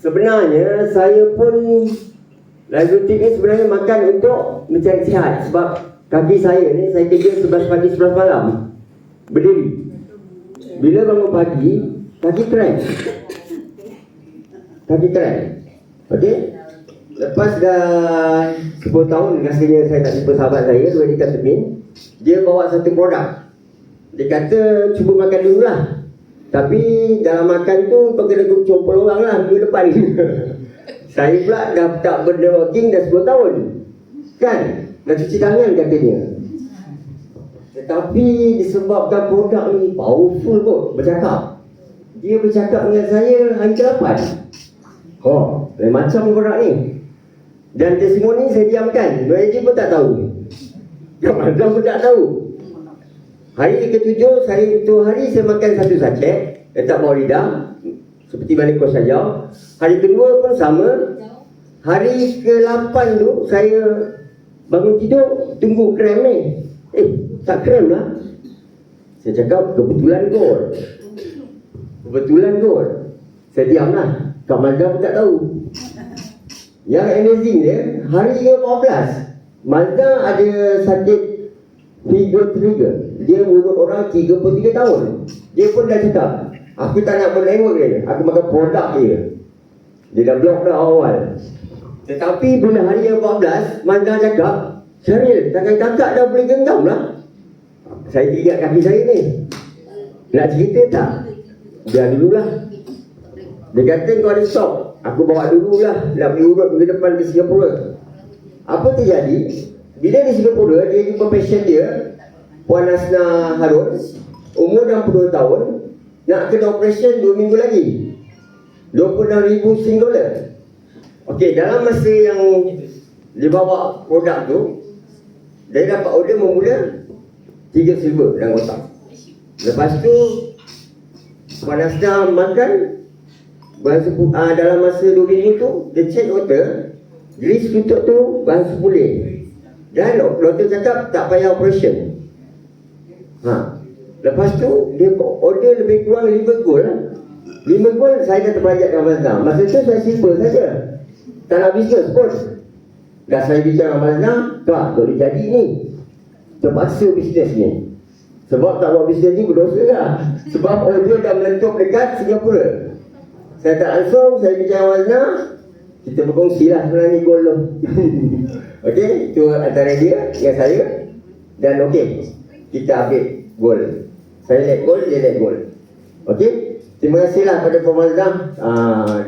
sebenarnya saya pun lagu rutin ni sebenarnya makan untuk mencari sihat. Sebab kaki saya ni saya kerja 11 pagi 11 malam. Berdiri. Bila bangun pagi kaki keren kaki keren okey? Lepas dah 10 tahun rasanya saya tak jumpa sahabat saya dua di Temin dia bawa satu produk. Dia kata cuba makan dulu lah tapi dalam makan tu kau kena kumpul orang lah minggu depan. Saya pula dah tak benda walking dah 10 tahun. Kan? Dah cuci tangan katanya Tetapi disebabkan produk ni powerful kot bercakap. Dia bercakap dengan saya hari ke-8 Oh, lain macam produk ni. Dan testimoni saya diamkan. Dua ejen pun tak tahu. Yang mana pun tak tahu Hari ketujuh, hari itu hari saya makan satu sachet. Letak bawah lidah. Seperti mana kau saja Hari kedua pun sama. Hari ke-8 tu saya bangun tidur Tunggu krem ni. Eh, tak krem lah. Saya cakap kebetulan kot. Kebetulan kot. Saya diam lah. Kak Mazda pun tak tahu. Yang amazing dia Hari ke-14 Mazda ada sakit Trigger trigger Dia urut orang 33 tahun. Dia pun dah cakap Aku tak nak menengok dia. Aku makan produk dia. Dia dah block dah awal. Tetapi bila hari yang 14 Mazda cakap Syaril tangan kakak dah boleh genggam lah. Saya ingat kaki saya ni. Nak cerita tak? Biar dululah. Dia kata kau ada stok Aku bawa dululah. Nak pergi urut minggu depan ke Singapura. Apa terjadi? Bila di Singapura, dia jumpa passion dia Puan Asna Harun Umur 60 tahun Nak kena operation 2 minggu lagi. 26 ribu sing dollar Okey, dalam masa yang Dia bawa produk tu Dia dapat order memula 3 silver dalam otak. Lepas tu Puan Asna makan Bahasa, uh, dalam masa 2 minggu tu Dia check water Grease tutup tu Bahasa pulih dan doktor cakap tak payah operation. Ha. Lepas tu dia order lebih kurang 5 gol lah. 5 gol saya dah terpelajak dengan Mazda. Masa tu saya simple saja. Tak nak bisnes pun. Dah saya bincang dengan Mazda, tak boleh jadi ni. Terpaksa bisnes ni. Sebab tak buat bisnes ni berdosa lah. Sebab order dah meletup dekat Singapura. Saya tak langsung, saya bincang dengan Mazda, kita berkongsi lah sebenarnya gol tu. Okey, itu antara dia dengan saya. Dan okey, kita ambil gol. Saya let gol, dia let gol. Okey, terima kasihlah pada Puan Mazda. Uh,